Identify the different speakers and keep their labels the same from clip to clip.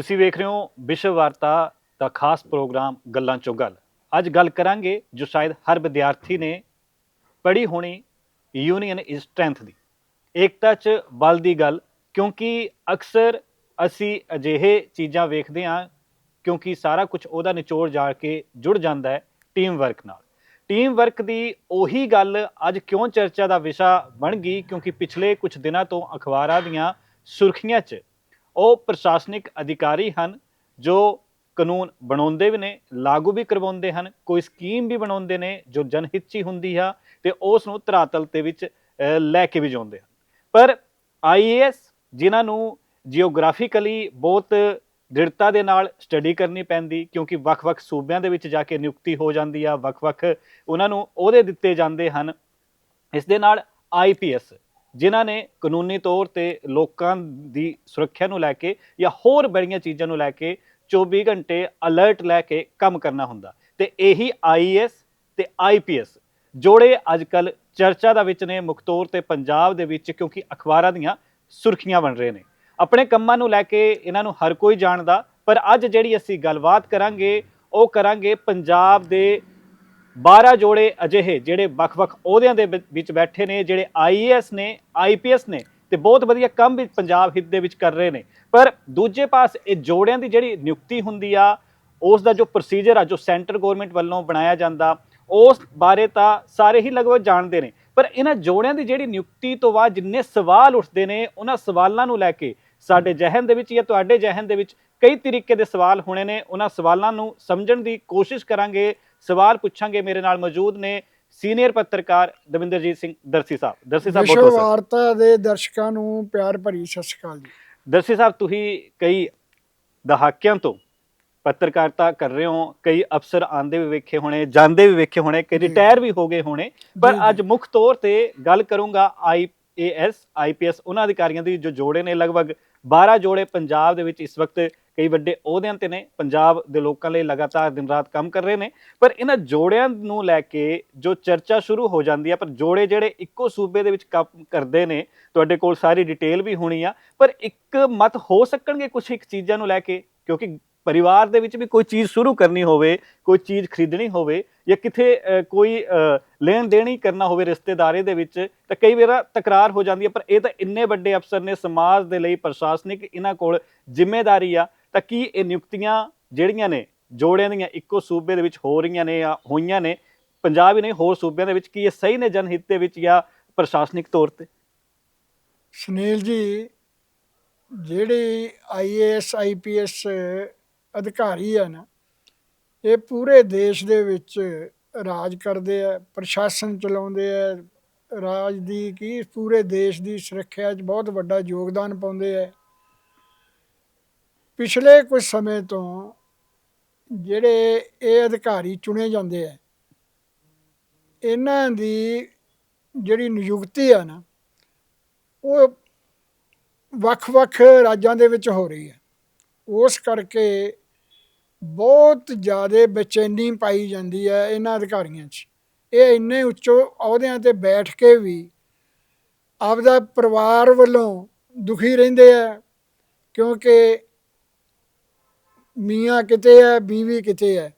Speaker 1: ਤੁਸੀਂ ਵੇਖ ਰਹੇ ਹੋ ਵਿਸ਼ਵ ਵਾਰਤਾ ਦਾ ਖਾਸ ਪ੍ਰੋਗਰਾਮ ਗੱਲਾਂ ਚੋਂ ਗੱਲ। ਅੱਜ ਗੱਲ ਕਰਾਂਗੇ ਜੋ ਸ਼ਾਇਦ ਹਰ ਵਿਦਿਆਰਥੀ ਨੇ ਪੜ੍ਹੀ ਹੋਣੀ ਯੂਨੀਅਨ ਇਜ਼ ਸਟਰੈਂਥ ਦੀ। ਏਕਤਾ 'ਚ ਬਲ ਦੀ ਗੱਲ, ਕਿਉਂਕਿ ਅਕਸਰ ਅਸੀਂ ਅਜਿਹੇ ਚੀਜ਼ਾਂ ਵੇਖਦੇ ਹਾਂ, ਕਿਉਂਕਿ ਸਾਰਾ ਕੁਝ ਉਹਦਾ ਨਿਚੋੜ ਜਾ ਕੇ ਜੁੜ ਜਾਂਦਾ ਹੈ ਟੀਮ ਵਰਕ ਨਾਲ। ਟੀਮ ਵਰਕ ਦੀ ਉਹੀ ਗੱਲ ਅੱਜ ਕਿਉਂ ਚਰਚਾ ਦਾ ਵਿਸ਼ਾ ਬਣ ਗਈ, ਕਿਉਂਕਿ ਪਿਛਲੇ ਕੁਝ ਦਿਨਾਂ ਤੋਂ ਅਖਬਾਰਾਂ ਦੀਆਂ ਸੁਰਖੀਆਂ 'ਚ ਉਹ ਪ੍ਰਸ਼ਾਸਨਿਕ ਅਧਿਕਾਰੀ ਹਨ ਜੋ ਕਾਨੂੰਨ ਬਣਾਉਂਦੇ ਵੀ ਨੇ ਲਾਗੂ ਵੀ ਕਰਵਾਉਂਦੇ ਹਨ ਕੋਈ ਸਕੀਮ ਵੀ ਬਣਾਉਂਦੇ ਨੇ ਜੋ ਜਨਹਿਤ ਹੁੰਦੀ ਆ ਤੇ ਉਸ ਨੂੰ ਧਰਾਤਲ ਤੇ ਵਿੱਚ ਅਹ, ਲੈ ਕੇ ਵੀ ਜਾਂਦੇ ਹਨ। ਪਰ ਆਈਏਐਸ ਜਿਨ੍ਹਾਂ ਨੂੰ ਜੀਓਗ੍ਰਾਫਿਕਲੀ ਬਹੁਤ ਦ੍ਰਿੜਤਾ ਦੇ ਨਾਲ ਸਟੱਡੀ ਕਰਨੀ ਪੈਂਦੀ ਕਿਉਂਕਿ ਵੱਖ-ਵੱਖ ਸੂਬਿਆਂ ਦੇ ਵਿੱਚ ਜਾ ਕੇ ਨਿਯੁਕਤੀ ਹੋ ਜਾਂਦੀ ਆ ਵੱਖ-ਵੱਖ ਉਹਨਾਂ ਨੂੰ ਉਹਦੇ ਦਿੱਤੇ ਜਾਂਦੇ ਹਨ। ਇਸ ਦੇ ਨਾਲ ਆਈਪੀਐਸ ਜਿਨ੍ਹਾਂ ਨੇ ਕਾਨੂੰਨੀ ਤੌਰ ਤੇ ਲੋਕਾਂ ਦੀ ਸੁਰੱਖਿਆ ਨੂੰ ਲੈ ਕੇ ਜਾਂ ਹੋਰ ਬੜੀਆਂ ਚੀਜ਼ਾਂ ਨੂੰ ਲੈ ਕੇ 24 ਘੰਟੇ ਅਲਰਟ ਲੈ ਕੇ ਕੰਮ ਕਰਨਾ ਹੁੰਦਾ। ਤੇ ਇਹੀ ਆਈਐਸ ਤੇ ਆਈਪੀਐਸ ਜੋੜੇ ਅੱਜਕੱਲ ਚਰਚਾ ਦਾ ਵਿੱਚ ਨੇ ਮੁੱਖ ਤੌਰ ਤੇ ਪੰਜਾਬ ਦੇ ਵਿੱਚ ਕਿਉਂਕਿ ਅਖਬਾਰਾਂ ਦੀਆਂ ਸੁਰਖੀਆਂ ਬਣ ਰਹੇ ਨੇ। ਆਪਣੇ ਕੰਮਾਂ ਨੂੰ ਲੈ ਕੇ ਇਹਨਾਂ ਨੂੰ ਹਰ ਕੋਈ ਜਾਣਦਾ, ਪਰ ਅੱਜ ਜਿਹੜੀ ਅਸੀਂ ਗੱਲਬਾਤ ਕਰਾਂਗੇ, ਉਹ ਕਰਾਂਗੇ ਪੰਜਾਬ ਦੇ 12 ਜੋੜੇ ਅਜਿਹੇ ਜਿਹੜੇ ਵੱਖ-ਵੱਖ ਅਹੁਦਿਆਂ ਦੇ ਵਿੱਚ- ਵਿੱਚ ਬੈਠੇ ਨੇ, ਜਿਹੜੇ ਆਈਏਐਸ ਨੇ ਆਈਪੀਐਸ ਨੇ ਤੇ ਬਹੁਤ ਵਧੀਆ ਕੰਮ ਵੀ ਪੰਜਾਬ ਹਿੱਤ ਦੇ ਵਿੱਚ ਕਰ ਰਹੇ ਨੇ। ਪਰ ਦੂਜੇ ਪਾਸ ਇਹ ਜੋੜਿਆਂ ਦੀ ਜਿਹੜੀ ਨਿਯੁਕਤੀ ਹੁੰਦੀ ਆ, ਉਸ ਦਾ ਜੋ ਪ੍ਰੋਸੀਜਰ ਆ, ਜੋ ਸੈਂਟਰ ਗਵਰਨਮੈਂਟ ਵੱਲੋਂ ਬਣਾਇਆ ਜਾਂਦਾ, ਉਸ ਬਾਰੇ ਤਾਂ ਸਾਰੇ ਹੀ ਲਗਭਗ ਜਾਣਦੇ ਨੇ। ਪਰ ਇਹਨਾਂ ਜੋੜਿਆਂ ਦੀ ਜਿਹੜੀ ਨਿਯੁਕਤੀ ਤੋਂ ਬਾਅਦ ਜਿੰਨੇ ਸਵਾਲ ਉੱਠਦੇ ਨੇ, ਉਹਨਾਂ ਸਵਾਲਾਂ ਨੂੰ ਲੈ ਕੇ ਸਾਡੇ ਜਹਨ ਦੇ ਵਿੱਚ ਜਾਂ ਤੁਹਾਡੇ ਜਹਨ ਦੇ ਵਿੱਚ ਕਈ ਤਰੀਕੇ ਦੇ ਸਵਾਲ ਹੋਣੇ ਨੇ। ਉਹਨਾਂ ਸਵਾਲਾਂ ਨੂੰ ਸਮਝਣ ਦੀ ਕੋਸ਼ਿਸ਼ ਕਰਾਂਗੇ। ਸਵਾਲ ਪੁੱਛਾਂਗੇ ਮੇਰੇ ਨਾਲ ਮੌਜੂਦ ਨੇ ਸੀਨੀਅਰ ਪੱਤਰਕਾਰ ਦਵਿੰਦਰਜੀਤ ਸਿੰਘ ਦਰਸੀ ਸਾਹਿਬ ਦਰਸੀ ਸਾਹਿਬ ਬਹੁਤ ਬਹੁਤ
Speaker 2: ਵਾਰਤਾ ਦੇ ਦਰਸ਼ਕਾਂ ਨੂੰ ਪਿਆਰ ਭਰੀ ਸਤਿ ਸ਼੍ਰੀ ਅਕਾਲ ਜੀ
Speaker 1: ਦਰਸੀ ਸਾਹਿਬ ਤੁਸੀਂ ਕਈ ਦਹਾਕਿਆਂ ਤੋਂ ਪੱਤਰਕਾਰਤਾ ਕਰ ਰਹੇ ਹੋ ਕਈ ਅਫਸਰ ਆਂਦੇ ਵੀ ਵੇਖੇ ਹੋਣੇ ਜਾਂਦੇ ਵੀ ਵੇਖੇ ਹੋਣੇ ਕਈ। ਰਿਟਾਇਰ ਵੀ ਹੋ ਗਏ ਹੋਣੇ ਪਰ। ਅੱਜ ਮੁੱਖ ਤੌਰ ਤੇ ਗੱਲ ਕਰੂੰਗਾ ਆਈਏਐਸ ਆਈਪੀਐਸ ਉਹਨਾਂ ਅਧਿਕਾਰੀਆਂ ਦੀ ਜੋ ਜੋੜੇ ਨੇ ਲਗਭਗ 12 ਜੋੜੇ ਪੰਜਾਬ ਦੇ ਵਿੱਚ ਇਸ ਵਕਤ ਕਈ ਵੱਡੇ ਅਹੁਦਿਆਂ ਤੇ ਨੇ, ਪੰਜਾਬ ਦੇ ਲੋਕਾਂ ਲਈ ਲਗਾਤਾਰ ਦਿਨ ਰਾਤ ਕੰਮ ਕਰ ਰਹੇ ਨੇ, ਪਰ ਇਹਨਾਂ ਜੋੜਿਆਂ ਨੂੰ ਲੈ ਕੇ ਜੋ ਚਰਚਾ ਸ਼ੁਰੂ ਹੋ ਜਾਂਦੀ ਹੈ ਪਰ ਜੋੜੇ ਜਿਹੜੇ ਇੱਕੋ ਸੂਬੇ ਦੇ ਵਿੱਚ ਕੰਮ ਕਰਦੇ ਨੇ, ਤੁਹਾਡੇ ਕੋਲ ਸਾਰੀ ਡਿਟੇਲ ਵੀ ਹੋਣੀ ਆ, ਪਰ ਇੱਕ ਮਤ ਹੋ ਸਕਣਗੇ ਕੁਝ ਇੱਕ ਚੀਜ਼ਾਂ ਨੂੰ ਲੈ ਕੇ? ਕਿਉਂਕਿ ਪਰਿਵਾਰ ਦੇ ਵਿੱਚ ਵੀ ਕੋਈ ਚੀਜ਼ ਸ਼ੁਰੂ ਕਰਨੀ ਹੋਵੇ, ਕੋਈ ਚੀਜ਼ ਖਰੀਦਣੀ ਹੋਵੇ ਜਾਂ ਕਿਥੇ ਕੋਈ ਲੈਣ ਦੇਣ ਹੀ ਕਰਨਾ ਹੋਵੇ ਰਿਸ਼ਤੇਦਾਰੀ ਦੇ ਵਿੱਚ, ਤਾਂ ਕਈ ਵਾਰ ਤਕਰਾਰ ਹੋ ਜਾਂਦੀ ਹੈ ਪਰ ਇਹ ਤਾਂ ਇੰਨੇ ਵੱਡੇ ਅਫਸਰ ਨੇ ਸਮਾਜ ਦੇ ਲਈ ਪ੍ਰਸ਼ਾਸਨਿਕ ਇਹਨਾਂ ਕੋਲ ਜ਼ਿੰਮੇਵਾਰੀ ਆ ਤਾਂ ਕੀ ਇਹ ਨਿਯੁਕਤੀਆਂ ਜਿਹੜੀਆਂ ਨੇ, ਜੋੜਿਆਂ ਦੀਆਂ ਇੱਕੋ ਸੂਬੇ ਦੇ ਵਿੱਚ ਹੋ ਰਹੀਆਂ ਨੇ ਜਾਂ ਹੋਈਆਂ ਨੇ, ਪੰਜਾਬ ਹੀ ਨਹੀਂ, ਹੋਰ ਸੂਬਿਆਂ ਦੇ ਵਿੱਚ ਕੀ ਇਹ ਸਹੀ ਨੇ ਜਨਹਿਤ ਦੇ ਵਿੱਚ ਜਾਂ ਪ੍ਰਸ਼ਾਸਨਿਕ ਤੌਰ ਤੇ?
Speaker 2: ਸੁਨੀਲ ਜੀ, ਜਿਹੜੇ ਆਈਏਐਸ ਆਈਪੀਐਸ ਅਧਿਕਾਰੀ ਆ ਨਾ, ਇਹ ਪੂਰੇ ਦੇਸ਼ ਦੇ ਵਿੱਚ ਰਾਜ ਕਰਦੇ ਆ, ਪ੍ਰਸ਼ਾਸਨ ਚਲਾਉਂਦੇ ਆ, ਰਾਜ ਦੀ ਕੀ ਪੂਰੇ ਦੇਸ਼ ਦੀ ਸੁਰੱਖਿਆ 'ਚ ਬਹੁਤ ਵੱਡਾ ਯੋਗਦਾਨ ਪਾਉਂਦੇ ਆ। ਪਿਛਲੇ ਕੁਝ ਸਮੇਂ ਤੋਂ ਜਿਹੜੇ ਇਹ ਅਧਿਕਾਰੀ ਚੁਣੇ ਜਾਂਦੇ ਆ, ਇਹਨਾਂ ਦੀ ਜਿਹੜੀ ਨਿਯੁਕਤੀ ਆ ਨਾ, ਉਹ ਵੱਖ-ਵੱਖ ਰਾਜਾਂ ਦੇ ਵਿੱਚ ਹੋ ਰਹੀ ਹੈ ਉਸ ਕਰਕੇ ਬਹੁਤ ਜ਼ਿਆਦਾ ਬੇਚੈਨੀ ਪਾਈ ਜਾਂਦੀ ਹੈ ਇਹਨਾਂ ਅਧਿਕਾਰੀਆਂ 'ਚ। ਇਹ ਇੰਨੇ ਉੱਚੋ ਅਹੁਦਿਆਂ ਤੇ ਬੈਠ ਕੇ ਵੀ ਆਪਦਾ ਪਰਿਵਾਰ ਵੱਲੋਂ ਦੁਖੀ ਰਹਿੰਦੇ ਆ, ਕਿਉਂਕਿ ਮੀਆਂ ਕਿਤੇ ਹੈ ਬੀਵੀ ਕਿਤੇ ਹੈ।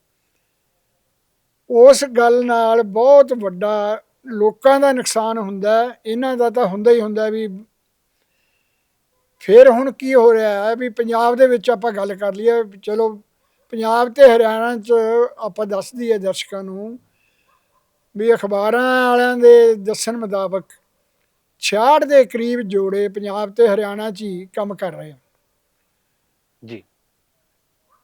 Speaker 2: ਉਸ ਗੱਲ ਨਾਲ ਬਹੁਤ ਵੱਡਾ ਲੋਕਾਂ ਦਾ ਨੁਕਸਾਨ ਹੁੰਦਾ ਇਹਨਾਂ ਦਾ ਤਾਂ ਹੁੰਦਾ ਹੀ ਹੁੰਦਾ ਵੀ ਫਿਰ ਹੁਣ ਕੀ ਹੋ ਰਿਹਾ ਹੈ ਵੀ ਪੰਜਾਬ ਦੇ ਵਿੱਚ ਆਪਾਂ ਗੱਲ ਕਰ ਲਈਏ, ਚਲੋ ਪੰਜਾਬ ਤੇ ਹਰਿਆਣਾ 'ਚ ਆਪਾਂ ਦੱਸ ਦਈਏ ਦਰਸ਼ਕਾਂ ਨੂੰ ਵੀ ਅਖਬਾਰਾਂ ਵਾਲਿਆਂ ਦੇ ਦੱਸਣ ਮੁਤਾਬਕ 66 ਦੇ ਕਰੀਬ ਜੋੜੇ ਪੰਜਾਬ ਤੇ ਹਰਿਆਣਾ 'ਚ ਹੀ ਕੰਮ ਕਰ ਰਹੇ ਆ
Speaker 1: ਜੀ।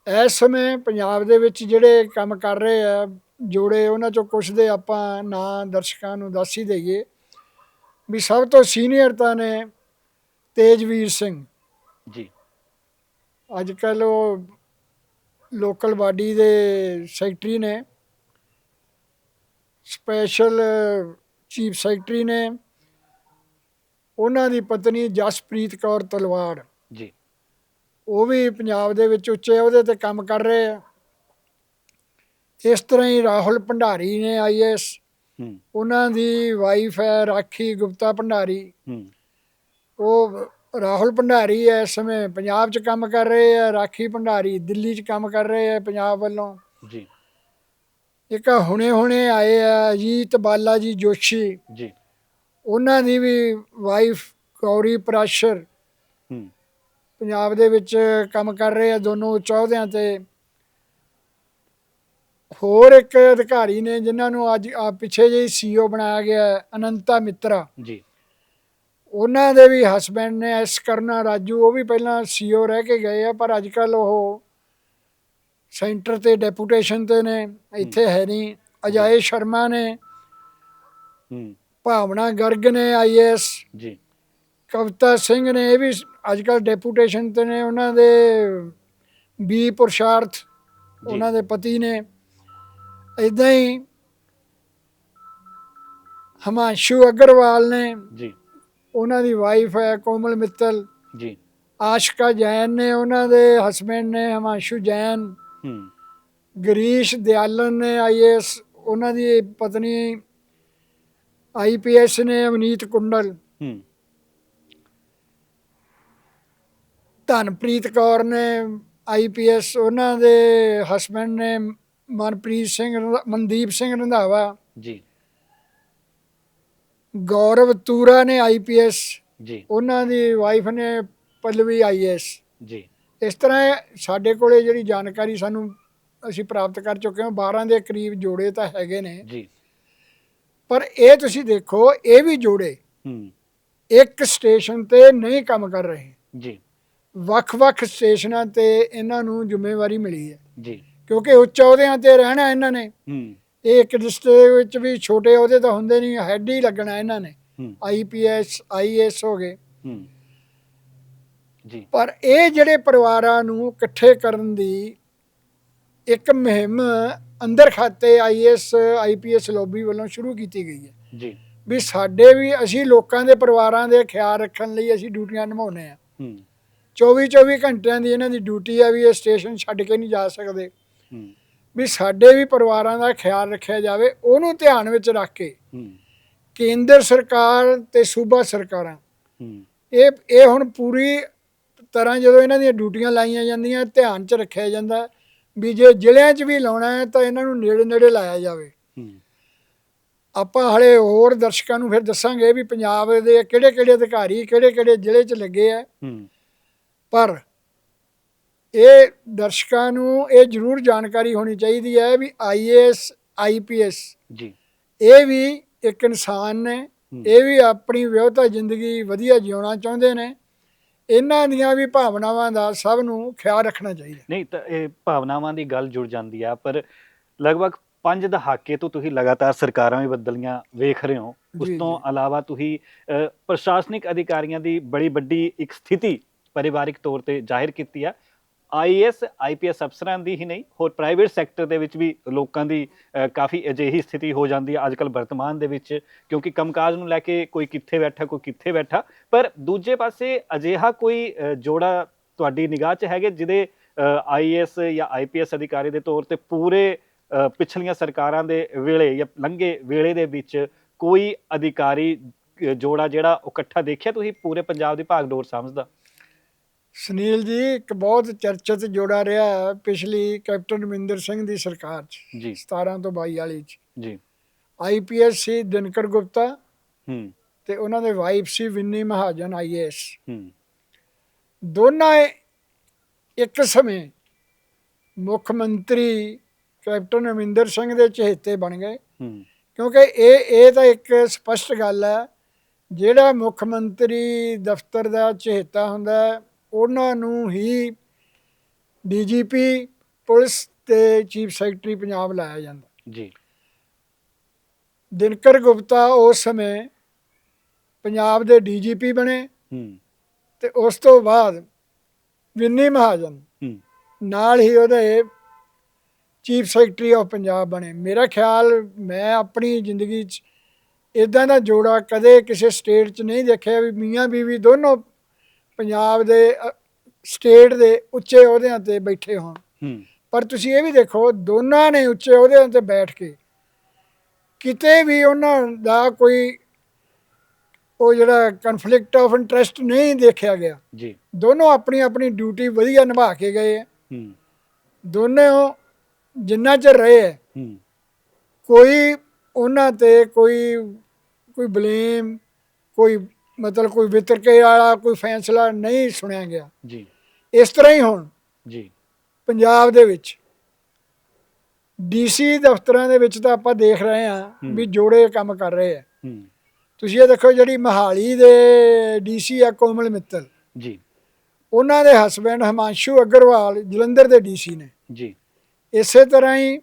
Speaker 2: ਇਸ ਸਮੇਂ ਪੰਜਾਬ ਦੇ ਵਿੱਚ ਜਿਹੜੇ ਕੰਮ ਕਰ ਰਹੇ ਆ ਜੋੜੇ ਉਹਨਾਂ ਚੋਂ ਕੁਛ ਦੇ ਆਪਾਂ ਨਾਂ ਦਰਸ਼ਕਾਂ ਨੂੰ ਦੱਸ ਹੀ ਦਈਏ ਵੀ ਸਭ ਤੋਂ ਸੀਨੀਅਰ ਤਾਂ ਨੇ ਤੇਜਵੀਰ ਸਿੰਘ।
Speaker 1: ਜੀ।
Speaker 2: ਅੱਜ ਕੱਲ ਉਹ ਲੋਕਲ ਬਾਡੀ ਦੇ ਸੈਕਟਰੀ ਨੇ ਸਪੈਸ਼ਲ ਚੀਫ ਸੈਕਟਰੀ ਨੇ ਉਹਨਾਂ ਦੀ ਪਤਨੀ ਜਸਪ੍ਰੀਤ ਕੌਰ ਤਲਵਾੜ
Speaker 1: ਜੀ।
Speaker 2: ਉਹ ਵੀ ਪੰਜਾਬ ਦੇ ਵਿੱਚ ਉੱਚੇ ਅਹੁਦੇ ਤੇ ਕੰਮ ਕਰ ਰਹੇ ਆ। ਇਸ ਤਰ੍ਹਾਂ ਹੀ ਰਾਹੁਲ ਭੰਡਾਰੀ ਨੇ ਆਈਐਸ ਉਹਨਾਂ ਦੀ ਵਾਈਫ ਹੈ ਰਾਖੀ ਗੁਪਤਾ ਭੰਡਾਰੀ। ਉਹ ਰਾਹੁਲ ਭੰਡਾਰੀ ਇਸ ਸਮੇਂ ਪੰਜਾਬ 'ਚ ਕੰਮ ਕਰ ਰਹੇ ਆ ਰਾਖੀ ਭੰਡਾਰੀ ਦਿੱਲੀ 'ਚ ਕੰਮ ਕਰ ਰਹੇ ਆ ਪੰਜਾਬ ਵੱਲੋਂ।
Speaker 1: ਜੀ।
Speaker 2: ਇੱਕ ਆਹ ਹੁਣੇ-ਹੁਣੇ ਆਏ ਆ ਅਜੀਤ ਬਾਲਾ ਜੀ ਜੋਸ਼ੀ।
Speaker 1: ਜੀ।
Speaker 2: ਉਹਨਾਂ ਦੀ ਵੀ ਵਾਈਫ ਗੌਰੀ ਪ੍ਰਾਸ਼ਰ।
Speaker 1: ਹੂੰ।
Speaker 2: ਪੰਜਾਬ ਦੇ ਵਿੱਚ ਕੰਮ ਕਰ ਰਹੇ ਆ ਦੋਨੋਂ ਅਹੁਦਿਆਂ ਤੇ। ਹੋਰ ਇੱਕ ਅਧਿਕਾਰੀ ਨੇ ਜਿਨ੍ਹਾਂ ਨੂੰ ਅੱਜ ਆ ਪਿੱਛੇ ਜਿਹੀ ਸੀਓ ਬਣਾਇਆ ਗਿਆ ਅਨੰਤਾ ਮਿੱਤਰਾ।
Speaker 1: ਜੀ।
Speaker 2: ਉਹਨਾਂ ਦੇ ਵੀ ਹਸਬੈਂਡ ਨੇ ਐਸ ਕਰਨਾ ਰਾਜੂ ਉਹ ਵੀ ਪਹਿਲਾਂ ਸੀਓ ਰਹਿ ਕੇ ਗਏ ਆ ਪਰ ਅੱਜ ਕੱਲ ਉਹ ਸੈਂਟਰ ਤੇ ਡੈਪੂਟੇਸ਼ਨ ਤੇ ਨੇ ਇੱਥੇ ਹੈ ਨਹੀਂ। ਅਜਏ ਸ਼ਰਮਾ ਨੇ।
Speaker 1: ਹੂੰ।
Speaker 2: ਭਾਵਨਾ ਗਰਗ ਨੇ ਆਈਐਸ
Speaker 1: ਜੀ।
Speaker 2: ਕਵਿਤਾ ਸਿੰਘ ਨੇ ਇਹ ਵੀ ਅੱਜ ਕੱਲ ਡੈਪੂਟੇਸ਼ਨ ਤੇ ਨੇ ਉਹਨਾਂ ਦੇ ਬੀ ਪੁਰਸ਼ਾਰਥ। ਉਹਨਾਂ ਦੇ ਪਤੀ ਨੇ। ਇਦਾਂ ਹੀ ਹਮਾਂਸ਼ੂ ਅਗਰਵਾਲ ਨੇ
Speaker 1: ਜੀ।
Speaker 2: ਉਹਨਾਂ ਦੀ ਵਾਈਫ ਹੈ ਕੋਮਲ ਮਿੱਤਲ।
Speaker 1: ਜੀ।
Speaker 2: ਆਸ਼ਕਾ ਜੈਨ ਨੇ ਉਹਨਾਂ ਦੇ ਹਸਬੈਂਡ ਨੇ ਹਮਾਂਸ਼ੂ ਜੈਨ।
Speaker 1: ਹੂੰ।
Speaker 2: ਗਰੀਸ਼ ਦਿਆਲਨ ਨੇ ਆਈਐਸ ਉਹਨਾਂ ਦੀ ਪਤਨੀ ਆਈਪੀਐਸ ਨੇ ਅਵਨੀਤ ਕੁੰਡਲ।
Speaker 1: ਹੂੰ।
Speaker 2: ਧਨਪ੍ਰੀਤ ਕੌਰ ਨੇ ਆਈਪੀਐਸ ਉਹਨਾਂ ਦੇ ਹਸਬੈਂਡ ਨੇ ਮਨਪ੍ਰੀਤ ਸਿੰਘ ਰੰਧਾ- ਮਨਦੀਪ ਸਿੰਘ ਰੰਧਾਵਾ
Speaker 1: ਜੀ।
Speaker 2: ਗੌਰਵ ਤੂਰਾ ਨੇ ਆਈਪੀਐਸ
Speaker 1: ਜੀ।
Speaker 2: ਉਹਨਾਂ ਦੀ ਵਾਈਫ ਨੇ ਪੱਲਵੀ ਆਈਐਸ
Speaker 1: ਜੀ।
Speaker 2: ਇਸ ਤਰ੍ਹਾਂ ਸਾਡੇ ਕੋਲੇ ਜਿਹੜੀ ਜਾਣਕਾਰੀ ਸਾਨੂੰ ਅਸੀਂ ਪ੍ਰਾਪਤ ਕਰ ਚੁੱਕੇ ਹਾਂ 12 ਦੇ ਕਰੀਬ ਜੋੜੇ ਤਾਂ ਹੈਗੇ ਨੇ।
Speaker 1: ਜੀ।
Speaker 2: ਪਰ ਇਹ ਤੁਸੀਂ ਦੇਖੋ ਇਹ ਵੀ ਜੋੜੇ
Speaker 1: ਹੂੰ।
Speaker 2: ਇੱਕ ਸਟੇਸ਼ਨ ਤੇ ਨਹੀਂ ਕੰਮ ਕਰ ਰਹੇ।
Speaker 1: ਜੀ।
Speaker 2: ਵੱਖ-ਵੱਖ ਸਟੇਸ਼ਨਾਂ ਤੇ ਇਹਨਾਂ ਨੂੰ ਜ਼ਿੰਮੇਵਾਰੀ ਮਿਲੀ ਹੈ।
Speaker 1: ਜੀ।
Speaker 2: ਕਿਉਂਕਿ ਉੱਚ ਅਹੁਦਿਆਂ ਤੇ ਰਹਿਣਾ ਇਹਨਾਂ ਨੇ।
Speaker 1: ਹੂੰ।
Speaker 2: ਇਹ ਇੱਕ ਡਿਸਟ੍ਰਿਕਟ ਵਿੱਚ ਵੀ ਛੋਟੇ ਅਹੁਦੇ ਤਾਂ ਹੁੰਦੇ ਨਹੀਂ ਹੈੱਡ ਹੀ ਲੱਗਣਾ ਇਹਨਾਂ ਨੇ। ਆਈਪੀਐਸ ਆਈਐਸ ਹੋ ਗਏ।
Speaker 1: ਹੂੰ। ਜੀ।
Speaker 2: ਪਰ ਇਹ ਜਿਹੜੇ ਪਰਿਵਾਰਾਂ ਨੂੰ ਇਕੱਠੇ ਕਰਨ ਦੀ ਇੱਕ ਮੁਹਿੰਮ ਅੰਦਰ ਖਾਤੇ ਆਈਐਸ ਆਈਪੀਐਸ ਲੌਬੀ ਵੱਲੋਂ ਸ਼ੁਰੂ ਕੀਤੀ ਗਈ ਹੈ।
Speaker 1: ਜੀ।
Speaker 2: ਵੀ ਸਾਡੇ ਵੀ ਅਸੀਂ ਲੋਕਾਂ ਦੇ ਪਰਿਵਾਰਾਂ ਦੇ ਖਿਆਲ ਰੱਖਣ ਲਈ ਅਸੀਂ ਡਿਊਟੀਆਂ ਨਿਭਾਉਂਦੇ ਆ
Speaker 1: ਹੂੰ।
Speaker 2: 24 24 ਘੰਟਿਆਂ ਦੀ ਇਹਨਾਂ ਦੀ ਡਿਊਟੀ ਆ ਵੀ ਇਹ ਸਟੇਸ਼ਨ ਛੱਡ ਕੇ ਨਹੀਂ ਜਾ ਸਕਦੇ। ਵੀ ਸਾਡੇ ਵੀ ਪਰਿਵਾਰਾਂ ਦਾ ਖਿਆਲ ਰੱਖਿਆ ਜਾਵੇ ਉਹਨੂੰ ਧਿਆਨ ਵਿੱਚ ਰੱਖ ਕੇ ਕੇਂਦਰ ਸਰਕਾਰ ਤੇ ਸੂਬਾ ਸਰਕਾਰਾਂ ਇਹ ਇਹ ਹੁਣ ਪੂਰੀ ਤਰ੍ਹਾਂ ਜਦੋਂ ਇਹਨਾਂ ਦੀਆਂ ਡਿਊਟੀਆਂ ਲਾਈਆਂ ਜਾਂਦੀਆਂ ਧਿਆਨ 'ਚ ਰੱਖਿਆ ਜਾਂਦਾ ਵੀ ਜੇ ਜ਼ਿਲ੍ਹਿਆਂ 'ਚ ਵੀ ਲਾਉਣਾ ਹੈ ਤਾਂ ਇਹਨਾਂ ਨੂੰ ਨੇੜੇ ਨੇੜੇ ਲਾਇਆ ਜਾਵੇ। ਆਪਾਂ ਹਲੇ ਹੋਰ ਦਰਸ਼ਕਾਂ ਨੂੰ ਫਿਰ ਦੱਸਾਂਗੇ ਵੀ ਪੰਜਾਬ ਦੇ ਕਿਹੜੇ ਕਿਹੜੇ ਅਧਿਕਾਰੀ ਕਿਹੜੇ ਕਿਹੜੇ ਜ਼ਿਲ੍ਹੇ 'ਚ ਲੱਗੇ ਆ।
Speaker 1: ਹੂੰ।
Speaker 2: ਪਰ ਇਹ ਦਰਸ਼ਕਾਂ ਨੂੰ ਇਹ ਜ਼ਰੂਰ ਜਾਣਕਾਰੀ ਹੋਣੀ ਚਾਹੀਦੀ ਹੈ ਵੀ ਆਈਏਐਸ ਆਈਪੀਐਸ
Speaker 1: ਜੀ
Speaker 2: ਇਹ ਵੀ ਇੱਕ ਇਨਸਾਨ ਨੇ। ਇਹ ਵੀ ਆਪਣੀ ਵਿਆਹਤਾ ਜ਼ਿੰਦਗੀ ਵਧੀਆ ਜਿਉਣਾ ਚਾਹੁੰਦੇ ਨੇ ਇਹਨਾਂ ਦੀਆਂ ਵੀ ਭਾਵਨਾਵਾਂ ਦਾ ਸਭ ਨੂੰ ਖਿਆਲ ਰੱਖਣਾ ਚਾਹੀਦਾ
Speaker 1: ਨਹੀਂ ਤਾਂ ਇਹ ਭਾਵਨਾਵਾਂ ਦੀ ਗੱਲ ਜੁੜ ਜਾਂਦੀ ਆ ਪਰ ਲਗਭਗ ਪੰਜ ਦਹਾਕੇ ਤੋਂ ਤੁਸੀਂ ਲਗਾਤਾਰ ਸਰਕਾਰਾਂ ਵੀ ਬਦਲੀਆਂ ਵੇਖ ਰਹੇ ਹੋ ਉਸ ਤੋਂ। ਇਲਾਵਾ ਤੁਸੀਂ ਪ੍ਰਸ਼ਾਸਨਿਕ ਅਧਿਕਾਰੀਆਂ ਦੀ ਬੜੀ ਵੱਡੀ ਇੱਕ ਸਥਿਤੀ ਪਰਿਵਾਰਿਕ ਤੌਰ ਤੇ ਜ਼ਾਹਿਰ ਕੀਤੀ ਆ। ਆਈਐਸ ਆਈਪੀਐਸ ਅਫਸਰਾਂ ਦੀ ਹੀ ਨਹੀਂ, ਹੋਰ ਪ੍ਰਾਈਵੇਟ ਸੈਕਟਰ ਦੇ ਵਿੱਚ ਵੀ ਲੋਕਾਂ ਦੀ ਕਾਫੀ ਅਜਿਹੀ ਸਥਿਤੀ ਹੋ ਜਾਂਦੀ ਹੈ ਅੱਜਕੱਲ ਵਰਤਮਾਨ ਦੇ ਵਿੱਚ, ਕਿਉਂਕਿ ਕੰਮਕਾਜ ਨੂੰ ਲੈ ਕੇ ਕੋਈ ਕਿੱਥੇ ਬੈਠਾ, ਕੋਈ ਕਿੱਥੇ ਬੈਠਾ। ਪਰ ਦੂਜੇ ਪਾਸੇ ਅਜਿਹਾ ਕੋਈ ਜੋੜਾ ਤੁਹਾਡੀ ਨਿਗਾਹ 'ਚ ਹੈਗੇ ਜਿਹਦੇ ਆਈਐਸ ਜਾਂ ਆਈਪੀਐਸ ਅਧਿਕਾਰੀ ਦੇ ਤੌਰ ਤੇ ਪੂਰੇ ਪਿਛਲੀਆਂ ਸਰਕਾਰਾਂ ਦੇ ਵੇਲੇ ਜਾਂ ਲੰਘੇ ਵੇਲੇ ਦੇ ਵਿੱਚ ਕੋਈ ਅਧਿਕਾਰੀ ਜੋੜਾ ਜਿਹੜਾ ਉਹ ਇਕੱਠਾ ਦੇਖਿਆ ਤੁਸੀਂ? ਪੂਰੇ ਪੰਜਾਬ ਦੀ ਭਾਗਡੋਰ ਸਮਝਦਾ।
Speaker 2: ਸੁਨੀਲ ਜੀ ਇੱਕ ਬਹੁਤ ਚਰਚਿਤ ਜੋੜਾ ਰਿਹਾ ਪਿਛਲੀ ਕੈਪਟਨ ਅਮਰਿੰਦਰ ਸਿੰਘ ਦੀ ਸਰਕਾਰ 'ਚ
Speaker 1: ਜੀ।
Speaker 2: 17 ਤੋਂ 22 ਵਾਲੀ 'ਚ।
Speaker 1: ਜੀ।
Speaker 2: ਆਈਪੀਐਸ ਸੀ ਦਿਨਕਰ ਗੁਪਤਾ
Speaker 1: ਹੂੰ।
Speaker 2: ਤੇ ਉਹਨਾਂ ਦੇ ਵਾਈਫ ਸੀ ਵਿੰਨੀ ਮਹਾਜਨ ਆਈਏਐਸ
Speaker 1: ਹੂੰ।
Speaker 2: ਦੋਨਾਂ ਇੱਕ ਸਮੇਂ ਮੁੱਖ ਮੰਤਰੀ ਕੈਪਟਨ ਅਮਰਿੰਦਰ ਸਿੰਘ ਦੇ ਚਹੇਤੇ ਬਣ ਗਏ।
Speaker 1: ਹੂੰ।
Speaker 2: ਕਿਉਂਕਿ ਇਹ ਇਹ ਤਾਂ ਇੱਕ ਸਪਸ਼ਟ ਗੱਲ ਹੈ ਜਿਹੜਾ ਮੁੱਖ ਮੰਤਰੀ ਦਫ਼ਤਰ ਦਾ ਚਹੇਤਾ ਹੁੰਦਾ ਹੈ, ਉਹਨਾਂ ਨੂੰ ਹੀ ਡੀਜੀਪੀ ਪੁਲਿਸ ਤੇ ਚੀਫ ਸੈਕਟਰੀ ਪੰਜਾਬ ਲਾਇਆ ਜਾਂਦਾ।
Speaker 1: ਜੀ।
Speaker 2: ਦਿਨਕਰ ਗੁਪਤਾ ਉਸ ਸਮੇਂ ਪੰਜਾਬ ਦੇ ਡੀਜੀਪੀ ਬਣੇ
Speaker 1: ਹੂੰ।
Speaker 2: ਤੇ ਉਸ ਤੋਂ ਬਾਅਦ ਵਿੰਨੀ ਮਹਾਜਨ
Speaker 1: ਹੂੰ।
Speaker 2: ਨਾਲ ਹੀ ਉਹਦੇ ਚੀਫ ਸੈਕਟਰੀ ਆਫ ਪੰਜਾਬ ਬਣੇ। ਮੇਰਾ ਖਿਆਲ ਮੈਂ ਆਪਣੀ ਜ਼ਿੰਦਗੀ 'ਚ ਇਦਾਂ ਦਾ ਜੋੜਾ ਕਦੇ ਕਿਸੇ ਸਟੇਟ 'ਚ ਨਹੀਂ ਦੇਖਿਆ ਵੀ ਮੀਆਂ ਬੀਵੀ ਦੋਨੋਂ ਪੰਜਾਬ ਦੇ ਸਟੇਟ ਦੇ ਉੱਚੇ ਅਹੁਦਿਆਂ ਤੇ ਬੈਠੇ ਹੋਣ।
Speaker 1: ਹੂੰ।
Speaker 2: ਪਰ ਤੁਸੀਂ ਇਹ ਵੀ ਦੇਖੋ ਦੋਨਾਂ ਨੇ ਉੱਚੇ ਅਹੁਦਿਆਂ ਤੇ ਬੈਠ ਕੇ ਕਿਤੇ ਵੀ ਉਹਨਾਂ ਦਾ ਕੋਈ ਉਹ ਜਿਹੜਾ ਕਨਫਲਿਕਟ ਆਫ ਇੰਟਰਸਟ ਨਹੀਂ ਦੇਖਿਆ ਗਿਆ।
Speaker 1: ਜੀ।
Speaker 2: ਦੋਨੋਂ ਆਪਣੀ ਆਪਣੀ ਡਿਊਟੀ ਵਧੀਆ ਨਿਭਾ ਕੇ ਗਏ ਹੈ।
Speaker 1: ਹੂੰ।
Speaker 2: ਦੋਨੋਂ ਜਿੰਨਾ ਚਿਰ ਰਹੇ
Speaker 1: ਹੂੰ
Speaker 2: ਕੋਈ ਉਹਨਾਂ ਤੇ ਕੋਈ ਕੋਈ ਬਲੇਮ ਕੋਈ ਮਤਲਬ ਕੋਈ ਵਿਤਰਕੇ ਵਾਲਾ ਕੋਈ ਫੈਸਲਾ ਨਹੀਂ ਸੁਣਿਆ ਗਿਆ।
Speaker 1: ਜੀ।
Speaker 2: ਇਸ ਤਰ੍ਹਾਂ ਹੀ ਹੁਣ
Speaker 1: ਜੀ।
Speaker 2: ਪੰਜਾਬ ਦੇ ਵਿੱਚ ਡੀਸੀ ਦਫ਼ਤਰਾਂ ਦੇ ਵਿੱਚ ਤਾਂ ਆਪਾਂ ਦੇਖ ਰਹੇ ਹੂੰ। ਵੀ ਜੋੜੇ ਕੰਮ ਕਰ ਰਹੇ ਆ।
Speaker 1: ਹੂੰ।
Speaker 2: ਤੁਸੀਂ ਇਹ ਦੇਖੋ ਜਿਹੜੀ ਮਹਾਲੀ ਦੇ ਡੀਸੀ ਆ ਕੋਮਲ ਮਿੱਤਲ।
Speaker 1: ਜੀ।
Speaker 2: ਉਹਨਾਂ ਦੇ ਹਸਬੰਡ ਹਿਮਾਂਸ਼ੂ ਅਗਰਵਾਲ ਜਲੰਧਰ ਦੇ ਡੀਸੀ ਨੇ।
Speaker 1: ਜੀ।
Speaker 2: ਇਸੇ ਤਰ੍ਹਾਂ ਹੀ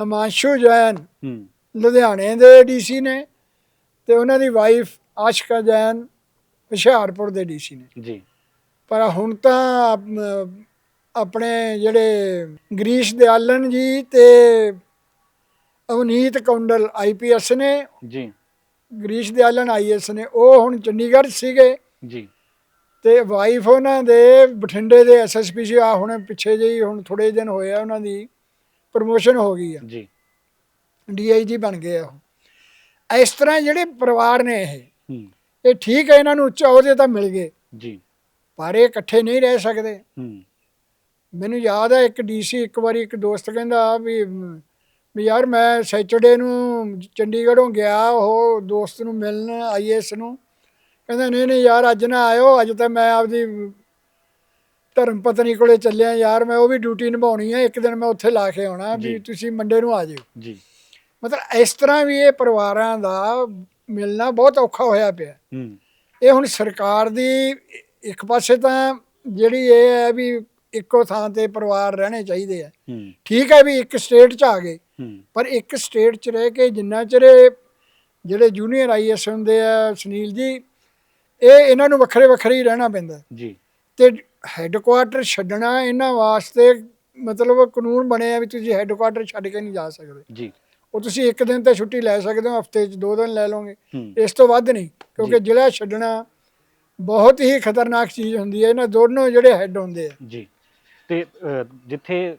Speaker 2: ਹਿਮਾਂਸ਼ੂ ਜੈਨ
Speaker 1: ਹੂੰ।
Speaker 2: ਲੁਧਿਆਣੇ ਦੇ ਡੀਸੀ ਨੇ ਤੇ ਉਹਨਾਂ ਦੀ ਵਾਈਫ ਆਸ਼ਕਾ ਜੈਨ ਹੁਸ਼ਿਆਰਪੁਰ ਦੇ ਡੀਸੀ ਨੇ।
Speaker 1: ਜੀ।
Speaker 2: ਪਰ ਹੁਣ ਤਾਂ ਆਪਣੇ ਜਿਹੜੇ ਗਰੀਸ਼ ਦਿਆਲਨ ਜੀ ਤੇ ਅਵਨੀਤ ਕੌਂਡਲ ਆਈਪੀਐਸ ਨੇ
Speaker 1: ਜੀ।
Speaker 2: ਗਰੀਸ਼ ਦਿਆਲਨ ਆਈਐਸ ਨੇ ਉਹ ਹੁਣ ਚੰਡੀਗੜ੍ਹ ਸੀਗੇ।
Speaker 1: ਜੀ।
Speaker 2: ਤੇ ਵਾਈਫ ਉਹਨਾਂ ਦੇ ਬਠਿੰਡੇ ਦੇ ਐਸਐਸਪੀ ਸੀ ਆ ਹੁਣ ਪਿੱਛੇ ਜਿਹੀ ਹੁਣ ਥੋੜੇ ਦਿਨ ਹੋਏ ਆ ਉਹਨਾਂ ਦੀ ਪ੍ਰਮੋਸ਼ਨ ਹੋ ਗਈ ਆ।
Speaker 1: ਜੀ।
Speaker 2: ਡੀਆਈਜੀ ਬਣ ਗਏ ਆ ਉਹ। ਇਸ ਤਰ੍ਹਾਂ ਜਿਹੜੇ ਪਰਿਵਾਰ ਨੇ ਇਹ ਇਹ ਠੀਕ ਹੈ ਇਹਨਾਂ ਨੂੰ ਉੱਚਾ ਅਹੁਦੇ ਤਾਂ ਮਿਲ ਗਏ।
Speaker 1: ਜੀ।
Speaker 2: ਪਰ ਇਹ ਇਕੱਠੇ ਨਹੀਂ ਰਹਿ ਸਕਦੇ।
Speaker 1: ਹੂੰ।
Speaker 2: ਮੈਨੂੰ ਯਾਦ ਹੈ ਇੱਕ ਡੀਸੀ ਇੱਕ ਵਾਰੀ ਇੱਕ ਦੋਸਤ ਕਹਿੰਦਾ ਵੀ ਵੀ ਯਾਰ ਮੈਂ ਸੈਚਰਡੇ ਨੂੰ ਚੰਡੀਗੜ੍ਹੋਂ ਗਿਆ ਉਹ ਦੋਸਤ ਨੂੰ ਮਿਲਣ ਆਈਐਸ ਨੂੰ। ਕਹਿੰਦਾ ਨਹੀਂ ਨਹੀਂ ਯਾਰ ਅੱਜ ਨਾ ਆਇਓ ਅੱਜ ਤਾਂ ਮੈਂ ਆਪਦੀ ਧਰਮ ਪਤਨੀ ਕੋਲੇ ਚੱਲਿਆ ਯਾਰ ਮੈਂ ਉਹ ਵੀ ਡਿਊਟੀ ਨਿਭਾਉਣੀ ਹੈ ਇੱਕ ਦਿਨ ਮੈਂ ਉੱਥੇ ਲਾ ਕੇ ਆਉਣਾ ਵੀ। ਤੁਸੀਂ ਮੰਡੇ ਨੂੰ ਆ ਜਿਓ।
Speaker 1: ਜੀ।
Speaker 2: ਮਤਲਬ ਇਸ ਤਰ੍ਹਾਂ ਵੀ ਇਹ ਪਰਿਵਾਰਾਂ ਦਾ ਮਿਲਣਾ ਬਹੁਤ ਔਖਾ ਹੋਇਆ ਪਿਆ।
Speaker 1: ਹੂੰ।
Speaker 2: ਇਹ ਹੁਣ ਸਰਕਾਰ ਦੀ ਇੱਕ ਪਾਸੇ ਤਾਂ ਜਿਹੜੀ ਇਹ ਹੈ ਵੀ ਇੱਕੋ ਥਾਂ ਤੇ ਪਰਿਵਾਰ ਰਹਿਣੇ ਚਾਹੀਦੇ ਆ। ਠੀਕ ਹੈ ਵੀ ਇੱਕ ਸਟੇਟ 'ਚ ਆ ਗਏ। ਪਰ ਇੱਕ ਸਟੇਟ 'ਚ ਰਹਿ ਕੇ ਜਿੰਨਾ ਚਿਰ ਜਿਹੜੇ ਜੂਨੀਅਰ ਆਈਐਸ ਹੁੰਦੇ ਆ ਸੁਨੀਲ ਜੀ ਇਹ ਇਹਨਾਂ ਨੂੰ ਵੱਖਰੇ ਵੱਖਰੇ ਹੀ ਰਹਿਣਾ ਪੈਂਦਾ।
Speaker 1: ਜੀ।
Speaker 2: ਤੇ ਹੈੱਡਕੁਆਟਰ ਛੱਡਣਾ ਇਹਨਾਂ ਵਾਸਤੇ ਮਤਲਬ ਕਾਨੂੰਨ ਬਣੇ ਆ ਵੀ ਤੁਸੀਂ ਹੈੱਡਕੁਆਟਰ ਛੱਡ ਕੇ ਨਹੀਂ ਜਾ ਸਕਦੇ।
Speaker 1: ਜੀ।
Speaker 2: ਉਹ ਤੁਸੀਂ ਇੱਕ ਦਿਨ ਤੇ ਛੁੱਟੀ ਲੈ ਸਕਦੇ ਹੋ ਹਫ਼ਤੇ 'ਚ ਦੋ ਦਿਨ ਲੈ ਲਓਗੇ। ਇਸ ਤੋਂ ਵੱਧ ਨਹੀਂ ਕਿਉਂਕਿ ਜ਼ਿਲ੍ਹਾ ਛੱਡਣਾ ਬਹੁਤ ਹੀ ਖਤਰਨਾਕ ਚੀਜ਼ ਹੁੰਦੀ ਹੈ ਇਹਨਾਂ ਦੋਨੋਂ ਜਿਹੜੇ ਹੈੱਡ ਹੁੰਦੇ ਆ।
Speaker 1: ਜੀ। ਤੇ ਜਿੱਥੇ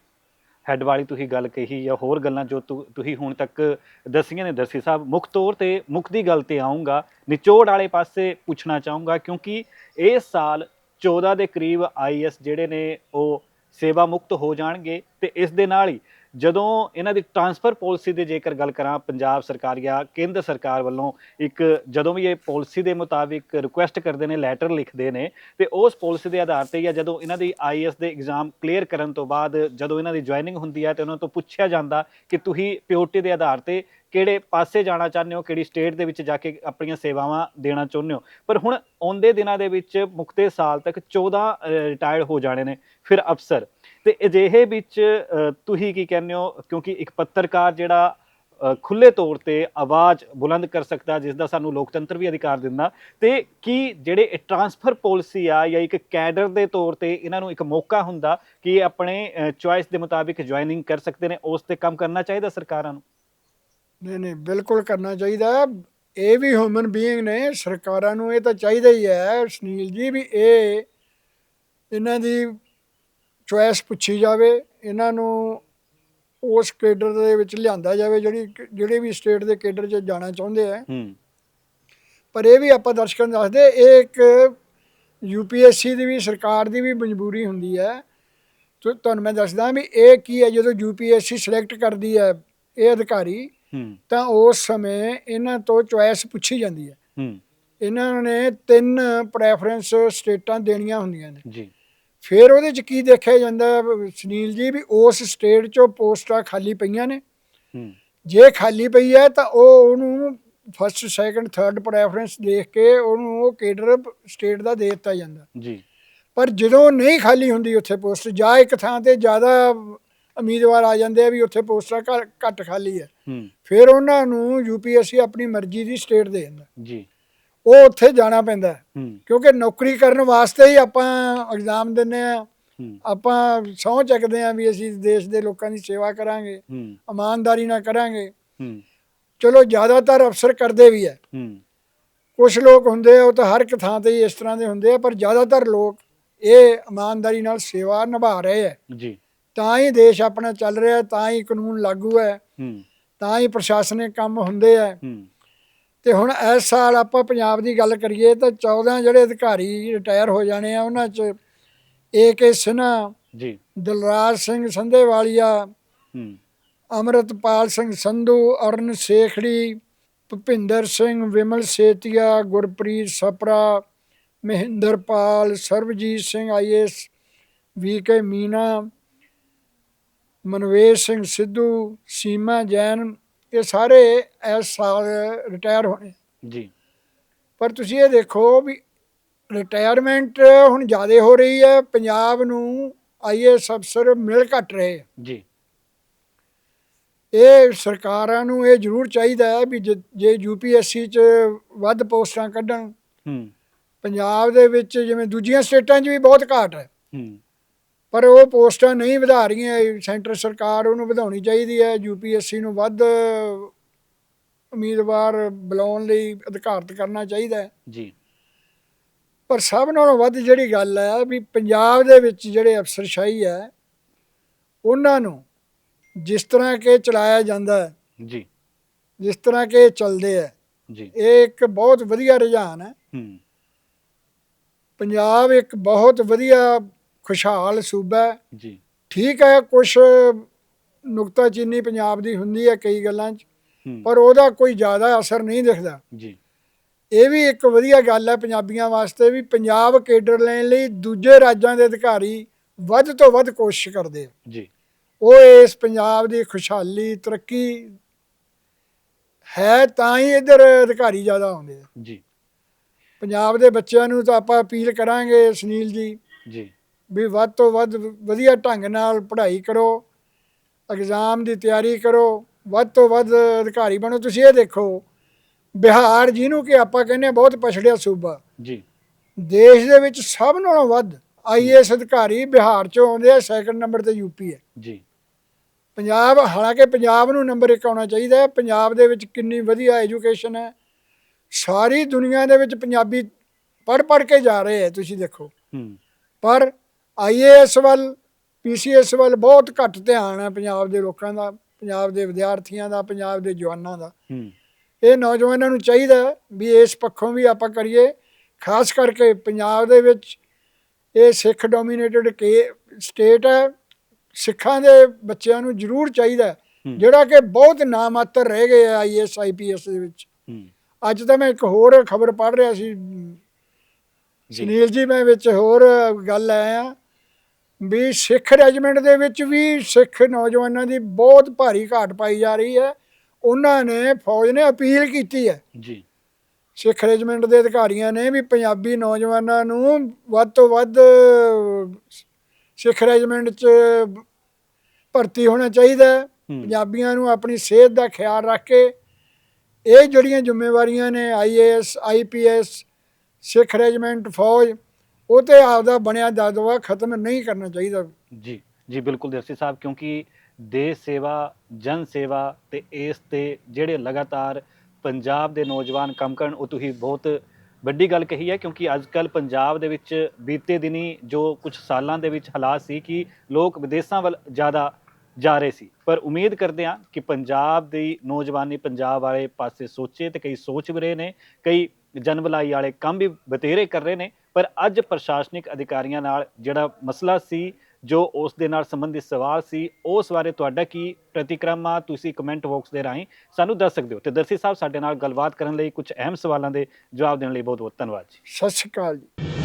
Speaker 1: ਹੈੱਡ ਵਾਲੀ ਤੁਸੀਂ ਗੱਲ ਕਹੀ ਜਾਂ ਹੋਰ ਗੱਲਾਂ ਜੋ ਤੁਸੀਂ ਹੁਣ ਤੱਕ ਦਸੀਆਂ ਨੇ ਦਰਸੀ ਸਾਹਿਬ ਮੁੱਖ ਤੌਰ ਤੇ ਮੁੱਖ ਦੀ ਗੱਲ ਤੇ ਆਉਂਗਾ ਨਿਚੋੜ ਵਾਲੇ ਪਾਸੇ ਪੁੱਛਣਾ ਚਾਹੂੰਗਾ ਕਿਉਂਕਿ ਇਸ ਸਾਲ 14 ਦੇ ਕਰੀਬ ਆਈਐਸ ਜਿਹੜੇ ਨੇ ਉਹ ਸੇਵਾ ਮੁਕਤ ਹੋ ਜਾਣਗੇ ਤੇ ਇਸ ਦੇ ਨਾਲ ਹੀ ਜਦੋਂ ਇਹਨਾਂ ਦੀ ਟਰਾਂਸਫਰ ਪਾਲਿਸੀ ਦੇ ਜੇਕਰ ਗੱਲ ਕਰਾਂ, ਪੰਜਾਬ ਸਰਕਾਰ ਜਾਂ ਕੇਂਦਰ ਸਰਕਾਰ ਵੱਲੋਂ ਇੱਕ ਜਦੋਂ ਵੀ ਇਹ ਪਾਲਿਸੀ ਦੇ ਮੁਤਾਬਿਕ ਰਿਕੁਐਸਟ ਕਰਦੇ ਨੇ ਲੈਟਰ ਲਿਖਦੇ ਨੇ, ਤੇ ਉਸ ਪਾਲਿਸੀ ਦੇ ਆਧਾਰ ਤੇ ਜਾਂ ਜਦੋਂ ਇਹਨਾਂ ਦੀ ਆਈਐਸ ਦੇ ਐਗਜ਼ਾਮ ਕਲੀਅਰ ਕਰਨ ਤੋਂ ਬਾਅਦ ਜਦੋਂ ਇਹਨਾਂ ਦੀ ਜੁਆਇਨਿੰਗ ਹੁੰਦੀ ਹੈ ਤੇ ਉਹਨਾਂ ਤੋਂ ਪੁੱਛਿਆ ਜਾਂਦਾ ਕਿ ਤੁਸੀਂ ਪਿਓਰਟੀ ਦੇ ਆਧਾਰ ਤੇ ਕਿਹੜੇ ਪਾਸੇ ਜਾਣਾ ਚਾਹੁੰਦੇ ਹੋ, ਕਿਹੜੀ ਸਟੇਟ ਦੇ ਵਿੱਚ ਜਾ ਕੇ ਆਪਣੀਆਂ ਸੇਵਾਵਾਂ ਦੇਣਾ ਚਾਹੁੰਦੇ ਹੋ। ਪਰ ਹੁਣ ਆਉਂਦੇ ਦਿਨਾਂ ਦੇ ਵਿੱਚ ਮੁਕਤੇ ਸਾਲ ਤੱਕ 14 ਰਿਟਾਇਰਡ ਹੋ ਜਾਣੇ ਨੇ। ਫਿਰ ਅਫਸਰ ਤੇ ਅਜਿਹੇ ਵਿੱਚ ਤੁਸੀਂ ਕੀ ਕਹਿੰਦੇ ਹੋ? ਕਿਉਂਕਿ ਇੱਕ ਪੱਤਰਕਾਰ ਜਿਹੜਾ ਅ, ਖੁੱਲੇ ਤੌਰ ਤੇ ਆਵਾਜ਼ ਬੁਲੰਦ ਕਰ ਸਕਦਾ ਜਿਸ ਦਾ ਸਾਨੂੰ ਲੋਕਤੰਤਰ ਵੀ ਅਧਿਕਾਰ ਦਿੰਦਾ। ਤੇ ਕੀ ਜਿਹੜੇ ਟਰਾਂਸਫਰ ਪਾਲਿਸੀ ਆ ਜਾਂ ਇੱਕ ਕੈਡਰ ਦੇ ਤੌਰ ਤੇ ਇਹਨਾਂ ਨੂੰ ਇੱਕ ਮੌਕਾ ਹੁੰਦਾ ਕਿ ਆਪਣੇ ਚੁਆਇਸ ਦੇ ਮੁਤਾਬਿਕ ਜੁਆਇਨਿੰਗ ਕਰ ਸਕਦੇ ਨੇ ਉਸ ਤੇ ਕੰਮ ਕਰਨਾ ਚਾਹੀਦਾ ਸਰਕਾਰਾਂ ਨੂੰ?
Speaker 2: ਨਹੀਂ ਨਹੀਂ ਬਿਲਕੁਲ ਕਰਨਾ ਚਾਹੀਦਾ। ਇਹ ਵੀ ਹਿਊਮਨ ਬੀਇੰਗ ਨੇ ਸਰਕਾਰਾਂ ਨੂੰ ਇਹ ਤਾਂ ਚਾਹੀਦਾ ਹੀ ਹੈ ਸੁਨੀਲ ਜੀ ਵੀ ਇਹ ਇਹਨਾਂ ਦੀ ਚੁਆਇਸ ਪੁੱਛੀ ਜਾਵੇ ਇਹਨਾਂ ਨੂੰ ਉਸ ਕੇਡਰ ਦੇ ਵਿੱਚ ਲਿਆਂਦਾ ਜਾਵੇ ਜਿਹੜੀ ਜਿਹੜੇ ਵੀ ਸਟੇਟ ਦੇ ਕੇਡਰ 'ਚ ਜਾਣਾ ਚਾਹੁੰਦੇ ਆ। ਪਰ ਇਹ ਵੀ ਆਪਾਂ ਦਰਸ਼ਕਾਂ ਨੂੰ ਦੱਸਦੇ ਇਹ ਇੱਕ ਯੂਪੀਐਸਸੀ ਦੀ ਵੀ ਸਰਕਾਰ ਦੀ ਵੀ ਮਜਬੂਰੀ ਹੁੰਦੀ ਹੈ। ਤੁ- ਤੁਹਾਨੂੰ ਮੈਂ ਦੱਸਦਾ ਵੀ ਇਹ ਕੀ ਹੈ ਜਦੋਂ ਯੂਪੀਐਸਸੀ ਸਿਲੈਕਟ ਕਰਦੀ ਹੈ ਇਹ ਅਧਿਕਾਰੀ ਤਾਂ ਉਸ ਸਮੇਂ ਇਹਨਾਂ ਤੋਂ ਚੁਆਇਸ ਪੁੱਛੀ ਜਾਂਦੀ ਹੈ।
Speaker 1: ਹੂੰ।
Speaker 2: ਇਹਨਾਂ ਨੇ ਤਿੰਨ ਪ੍ਰੈਫਰੈਂਸ ਸਟੇਟਾਂ ਦੇਣੀਆਂ ਹੁੰਦੀਆਂ ਨੇ।
Speaker 1: ਜੀ।
Speaker 2: ਫਿਰ ਉਹਦੇ ਚ ਕੀ ਦੇਖਿਆ ਜਾਂਦਾ ਸੁਨੀਲ ਜੀ ਵੀ ਉਸ ਸਟੇਟ ਚੋਂ ਪੋਸਟਾਂ ਖਾਲੀ ਪਈਆਂ ਨੇ।
Speaker 1: ਹੂੰ।
Speaker 2: ਜੇ ਖਾਲੀ ਪਈ ਹੈ ਤਾਂ ਉਹ ਉਹਨੂੰ ਫਸਟ ਸੈਕੰਡ ਥਰਡ ਪ੍ਰੈਫਰੈਂਸ ਦੇਖ ਕੇ ਉਹਨੂੰ ਉਹ ਕੇਡਰ ਸਟੇਟ ਦਾ ਦੇ ਦਿੱਤਾ ਜਾਂਦਾ।
Speaker 1: ਜੀ।
Speaker 2: ਪਰ ਜਦੋਂ ਨਹੀਂ ਖਾਲੀ ਹੁੰਦੀ ਉੱਥੇ ਪੋਸਟ ਜਾਂ ਇੱਕ ਥਾਂ ਤੇ ਜ਼ਿਆਦਾ ਉਮੀਦਵਾਰ ਆ ਜਾਂਦੇ ਆ ਵੀ ਉੱਥੇ ਪੋਸਟਾਂ ਘੱਟ ਖਾਲੀ ਹੈ।
Speaker 1: ਹੂੰ।
Speaker 2: ਫਿਰ ਉਹਨਾਂ ਨੂੰ ਯੂਪੀਐਸਸੀ ਆਪਣੀ ਮਰਜ਼ੀ ਦੀ ਸਟੇਟ ਦੇ ਦਿੰਦਾ।
Speaker 1: ਜੀ।
Speaker 2: ਉਹ ਉੱਥੇ ਜਾਣਾ ਪੈਂਦਾ ਹੈ।
Speaker 1: ਹੂੰ।
Speaker 2: ਕਿਉਂਕਿ ਨੌਕਰੀ ਕਰਨ ਵਾਸਤੇ ਹੀ ਆਪਾਂ ਐਗਜ਼ਾਮ ਦਿੰਨੇ ਆ
Speaker 1: ਹੂੰ।
Speaker 2: ਆਪਾਂ ਸਹੁੰ ਚੱਕਦੇ ਆ ਵੀ ਅਸੀਂ ਦੇਸ਼ ਦੇ ਲੋਕਾਂ ਦੀ ਸੇਵਾ ਕਰਾਂਗੇ।
Speaker 1: ਹੂੰ।
Speaker 2: ਇਮਾਨਦਾਰੀ ਨਾਲ ਕਰਾਂਗੇ।
Speaker 1: ਹੂੰ।
Speaker 2: ਚਲੋ ਜ਼ਿਆਦਾਤਰ ਅਫਸਰ ਕਰਦੇ ਵੀ ਹੈ।
Speaker 1: ਹੂੰ।
Speaker 2: ਕੁਝ ਲੋਕ ਹੁੰਦੇ ਆ ਉਹ ਤਾਂ ਹਰ ਇੱਕ ਥਾਂ ਤੇ ਹੀ ਇਸ ਤਰ੍ਹਾਂ ਦੇ ਹੁੰਦੇ ਆ ਪਰ ਜ਼ਿਆਦਾਤਰ ਲੋਕ ਇਹ ਇਮਾਨਦਾਰੀ ਨਾਲ ਸੇਵਾ ਨਿਭਾ ਰਹੇ ਆ
Speaker 1: ਜੀ।
Speaker 2: ਤਾਂ ਹੀ ਦੇਸ਼ ਆਪਣਾ ਚੱਲ ਰਿਹਾ ਤਾਂ ਹੀ ਕਾਨੂੰਨ ਲਾਗੂ ਹੈ।
Speaker 1: ਹੂੰ।
Speaker 2: ਤਾਂ ਹੀ ਪ੍ਰਸ਼ਾਸਨਿਕ ਕੰਮ ਹੁੰਦੇ ਆ
Speaker 1: ਹੂੰ।
Speaker 2: ਤੇ ਹੁਣ ਇਸ ਸਾਲ ਆਪਾਂ ਪੰਜਾਬ ਦੀ ਗੱਲ ਕਰੀਏ ਤਾਂ 14 ਜਿਹੜੇ ਅਧਿਕਾਰੀ ਰਿਟਾਇਰ ਹੋ ਜਾਣੇ ਆ ਉਹਨਾਂ 'ਚ A K Sinha
Speaker 1: ji.
Speaker 2: Dalraj Singh Sandhewalia Amritpal Singh Sandhu Aran Sekhri Bhupinder Singh Vimal Setia Gurpreet Sapra Mahinderpal Sarbjit Singh IAS V K Meena Manvesh Singh Sidhu Seema Jain ਇਹ ਸਾਰੇ ਇਸ ਸਾਲ retire ਹੋਣੇ।
Speaker 1: ਜੀ।
Speaker 2: ਪਰ ਤੁਸੀਂ ਇਹ ਦੇਖੋ ਵੀ ਰਿਟਾਇਰਮੈਂਟ ਹੁਣ ਜ਼ਿਆਦਾ ਹੋ ਰਹੀ ਹੈ ਪੰਜਾਬ ਨੂੰ ਆਈਐਸ ਅਫਸਰ ਮਿਲ ਘਟ ਰਹੇ
Speaker 1: ਜੀ।
Speaker 2: ਇਹ ਸਰਕਾਰਾਂ ਨੂੰ ਇਹ ਜ਼ਰੂਰ ਚਾਹੀਦਾ ਹੈ ਵੀ ਜੇ- ਜੇ ਯੂਪੀਐਸਸੀ 'ਚ ਵੱਧ ਪੋਸਟਾਂ ਕੱਢਣ
Speaker 1: ਹੂੰ।
Speaker 2: ਪੰਜਾਬ ਦੇ ਵਿੱਚ ਜਿਵੇਂ ਦੂਜੀਆਂ ਸਟੇਟਾਂ 'ਚ ਵੀ ਬਹੁਤ ਘਾਟ ਹੈ।
Speaker 1: ਹੂੰ।
Speaker 2: ਪਰ ਉਹ ਪੋਸਟਾਂ ਨਹੀਂ ਵਧਾ ਰਹੀਆਂ ਸੈਂਟਰ ਸਰਕਾਰ ਉਹਨੂੰ ਵਧਾਉਣੀ ਚਾਹੀਦੀ ਹੈ ਯੂਪੀਐਸਸੀ ਨੂੰ ਵੱਧ ਉਮੀਦਵਾਰ ਬੁਲਾਉਣ ਲਈ ਅਧਿਕਾਰਤ ਕਰਨਾ ਚਾਹੀਦਾ ਹੈ।
Speaker 1: ਜੀ।
Speaker 2: ਪਰ ਸਭ ਨਾਲੋਂ ਵੱਧ ਜਿਹੜੀ ਗੱਲ ਹੈ ਵੀ ਪੰਜਾਬ ਦੇ ਵਿੱਚ ਜਿਹੜੇ ਅਫਸਰਸ਼ਾਹੀ ਹੈ ਉਹਨਾਂ ਨੂੰ ਜਿਸ ਤਰ੍ਹਾਂ ਕਿ ਚਲਾਇਆ ਜਾਂਦਾ ਹੈ
Speaker 1: ਜੀ।
Speaker 2: ਜਿਸ ਤਰ੍ਹਾਂ ਕਿ ਚੱਲਦੇ ਹੈ
Speaker 1: ਜੀ।
Speaker 2: ਇਹ ਇੱਕ ਬਹੁਤ ਵਧੀਆ ਰੁਝਾਨ ਹੈ।
Speaker 1: ਹੂੰ।
Speaker 2: ਪੰਜਾਬ ਇੱਕ ਬਹੁਤ ਵਧੀਆ ਖੁਸ਼ਹਾਲ ਸੂਬਾ ਹੈ।
Speaker 1: ਜੀ।
Speaker 2: ਠੀਕ ਹੈ ਕੁਝ ਨੁਕਤਾਚੀਨੀ ਪੰਜਾਬ ਦੀ ਹੁੰਦੀ ਹੈ ਕਈ ਗੱਲਾਂ 'ਚ ਪਰ ਉਹਦਾ ਕੋਈ ਜ਼ਿਆਦਾ ਅਸਰ ਨਹੀਂ ਦਿਖਦਾ।
Speaker 1: ਜੀ।
Speaker 2: ਇਹ ਵੀ ਇੱਕ ਵਧੀਆ ਗੱਲ ਹੈ ਪੰਜਾਬੀਆਂ ਵਾਸਤੇ ਵੀ ਪੰਜਾਬ ਕੇਡਰ ਲੈਣ ਲਈ ਦੂਜੇ ਰਾਜਾਂ ਦੇ ਅਧਿਕਾਰੀ ਵੱਧ ਤੋਂ ਵੱਧ ਕੋਸ਼ਿਸ਼ ਕਰਦੇ ਆ।
Speaker 1: ਜੀ।
Speaker 2: ਉਹ ਇਸ ਪੰਜਾਬ ਦੀ ਖੁਸ਼ਹਾਲੀ ਤਰੱਕੀ ਹੈ ਤਾਂ ਹੀ ਇੱਧਰ ਅਧਿਕਾਰੀ ਜ਼ਿਆਦਾ ਆਉਂਦੇ ਆ।
Speaker 1: ਜੀ।
Speaker 2: ਪੰਜਾਬ ਦੇ ਬੱਚਿਆਂ ਨੂੰ ਤਾਂ ਆਪਾਂ ਅਪੀਲ ਕਰਾਂਗੇ ਸੁਨੀਲ ਜੀ
Speaker 1: ਜੀ।
Speaker 2: ਵੀ ਵੱਧ ਤੋਂ ਵੱਧ ਵਧੀਆ ਢੰਗ ਨਾਲ ਪੜ੍ਹਾਈ ਕਰੋ ਐਗਜ਼ਾਮ ਦੀ ਤਿਆਰੀ ਕਰੋ ਵੱਧ ਤੋਂ ਵੱਧ ਅਧਿਕਾਰੀ ਬਣੋ। ਤੁਸੀਂ ਇਹ ਦੇਖੋ ਬਿਹਾਰ ਜਿਹਨੂੰ ਕਿ ਆਪਾਂ ਕਹਿੰਦੇ ਬਹੁਤ ਪਛੜਿਆ ਸੂਬਾ।
Speaker 1: ਜੀ।
Speaker 2: ਦੇਸ਼ ਦੇ ਵਿੱਚ ਸਭ ਨਾਲੋਂ ਵੱਧ ਆਈਏਐਸ ਅਧਿਕਾਰੀ ਬਿਹਾਰ ਚੋਂ ਆਉਂਦੇ ਆ ਸੈਕੰਡ ਨੰਬਰ ਤੇ ਯੂਪੀ ਹੈ।
Speaker 1: ਜੀ।
Speaker 2: ਪੰਜਾਬ ਹਾਲਾਂਕਿ ਪੰਜਾਬ ਨੂੰ ਨੰਬਰ 1 ਆਉਣਾ ਚਾਹੀਦਾ ਹੈ। ਪੰਜਾਬ ਦੇ ਵਿੱਚ ਕਿੰਨੀ ਵਧੀਆ ਐਜੂਕੇਸ਼ਨ ਹੈ। ਸਾਰੀ ਦੁਨੀਆ ਦੇ ਵਿੱਚ ਪੰਜਾਬੀ ਪੜ੍ਹ ਪੜ੍ਹ ਕੇ ਜਾ ਰਹੇ ਹੈ ਤੁਸੀਂ ਦੇਖੋ।
Speaker 1: ਹੂੰ।
Speaker 2: ਪਰ ਆਈਏਐਸ ਵੱਲ ਪੀਸੀਐਸ ਵੱਲ ਬਹੁਤ ਘੱਟ ਧਿਆਨ ਹੈ ਪੰਜਾਬ ਦੇ ਲੋਕਾਂ ਦਾ ਪੰਜਾਬ ਦੇ ਵਿਦਿਆਰਥੀਆਂ ਦਾ ਪੰਜਾਬ ਦੇ ਜਵਾਨਾਂ ਦਾ। ਇਹ ਨੌਜਵਾਨਾਂ ਨੂੰ ਚਾਹੀਦਾ ਵੀ ਇਸ ਪੱਖੋਂ ਵੀ ਆਪਾਂ ਕਰੀਏ ਖਾਸ ਕਰਕੇ ਪੰਜਾਬ ਦੇ ਵਿੱਚ ਇਹ ਸਿੱਖ ਡੋਮੀਨੇਟਡ ਕੇ ਸਟੇਟ ਹੈ। ਸਿੱਖਾਂ ਦੇ ਬੱਚਿਆਂ ਨੂੰ ਜ਼ਰੂਰ ਚਾਹੀਦਾ। ਜਿਹੜਾ ਕਿ ਬਹੁਤ ਨਾਮਾਤਰ ਰਹਿ ਗਏ ਆ ਆਈਐਸ ਆਈਪੀਐਸ ਦੇ ਵਿੱਚ। ਅੱਜ ਤਾਂ ਮੈਂ ਇੱਕ ਹੋਰ ਖਬਰ ਪੜ੍ਹ ਰਿਹਾ ਸੀ।
Speaker 1: ਜੀ।
Speaker 2: ਸੁਨੀਲ ਜੀ ਮੈਂ ਵਿੱਚ ਹੋਰ ਗੱਲ ਆਇਆ। ਵੀ ਸਿੱਖ ਰੈਜੀਮੈਂਟ ਦੇ ਵਿੱਚ ਵੀ ਸਿੱਖ ਨੌਜਵਾਨਾਂ ਦੀ ਬਹੁਤ ਭਾਰੀ ਘਾਟ ਪਾਈ ਜਾ ਰਹੀ ਹੈ। ਉਹਨਾਂ ਨੇ ਫੌਜ ਨੇ ਅਪੀਲ ਕੀਤੀ ਹੈ।
Speaker 1: ਜੀ।
Speaker 2: ਸਿੱਖ ਰੈਜੀਮੈਂਟ ਦੇ ਅਧਿਕਾਰੀਆਂ ਨੇ ਵੀ ਪੰਜਾਬੀ ਨੌਜਵਾਨਾਂ ਨੂੰ ਵੱਧ ਤੋਂ ਵੱਧ ਸਿੱਖ ਰੈਜੀਮੈਂਟ 'ਚ ਭਰਤੀ ਹੋਣਾ ਚਾਹੀਦਾ ਹੈ। ਪੰਜਾਬੀਆਂ ਨੂੰ ਆਪਣੀ ਸਿਹਤ ਦਾ ਖਿਆਲ ਰੱਖ ਕੇ ਇਹ ਜਿਹੜੀਆਂ ਜ਼ਿੰਮੇਵਾਰੀਆਂ ਨੇ ਆਈਏਐਸ ਆਈਪੀਐਸ ਸਿੱਖ ਰੈਜੀਮੈਂਟ ਫੌਜ ਉਹ ਤੇ ਆਪਦਾ ਬਣਿਆ ਦਾਦਵਾ ਖਤਮ ਨਹੀਂ ਕਰਨਾ ਚਾਹੀਦਾ।
Speaker 1: ਜੀ ਜੀ, ਬਿਲਕੁਲ ਦਰਸ਼ੀ ਸਾਹਿਬ, ਕਿਉਂਕਿ ਦੇਸ਼ ਸੇਵਾ, ਜਨ ਸੇਵਾ ਤੇ ਇਸ ਤੇ ਜਿਹੜੇ ਲਗਾਤਾਰ ਪੰਜਾਬ ਦੇ ਨੌਜਵਾਨ ਕੰਮ ਕਰਨ, ਉਹ ਤੁਸੀਂ ਬਹੁਤ ਵੱਡੀ ਗੱਲ ਕਹੀ ਹੈ, ਕਿਉਂਕਿ ਅੱਜ ਕੱਲ ਪੰਜਾਬ ਦੇ ਵਿੱਚ ਬੀਤੇ ਦਿਨੀ ਜੋ ਕੁਝ ਸਾਲਾਂ ਦੇ ਵਿੱਚ ਹਾਲਾਤ ਸੀ ਕਿ ਲੋਕ ਵਿਦੇਸ਼ਾਂ ਵੱਲ ਜ਼ਿਆਦਾ ਜਾ ਰਹੇ ਸੀ। ਪਰ ਉਮੀਦ ਕਰਦੇ ਹਾਂ ਕਿ ਪੰਜਾਬ ਦੀ ਨੌਜਵਾਨੀ ਪੰਜਾਬ ਵਾਲੇ ਪਾਸੇ ਸੋਚੇ ਤੇ ਕਈ ਸੋਚ ਵੀ ਰਹੇ ਨੇ, ਕਈ ਜਨਵਲਾਈ ਵਾਲੇ ਕੰਮ ਵੀ ਬਤੇਰੇ ਕਰ ਰਹੇ ਨੇ ਪਰ ਅੱਜ ਪ੍ਰਸ਼ਾਸਨਿਕ ਅਧਿਕਾਰੀਆਂ ਨਾਲ ਜਿਹੜਾ ਮਸਲਾ ਸੀ, ਜੋ ਉਸ ਦੇ ਨਾਲ ਸੰਬੰਧਿਤ ਸਵਾਲ ਸੀ, ਉਸ ਬਾਰੇ ਤੁਹਾਡਾ ਕੀ ਪ੍ਰਤੀਕਰਮਾ ਤੁਸੀਂ ਕਮੈਂਟ ਬਾਕਸ ਦੇ ਰਾਹੀਂ ਸਾਨੂੰ ਦੱਸ ਸਕਦੇ ਹੋ। ਤੇ ਦਰਸ਼ੀ ਸਾਹਿਬ, ਸਾਡੇ ਨਾਲ ਗੱਲਬਾਤ ਕਰਨ ਲਈ ਕੁਝ ਅਹਿਮ ਸਵਾਲਾਂ ਦੇ ਜਵਾਬ ਦੇਣ ਲਈ ਬਹੁਤ ਬਹੁਤ ਧੰਨਵਾਦ ਜੀ।
Speaker 2: ਸਤਿ ਸ਼੍ਰੀ ਅਕਾਲ ਜੀ।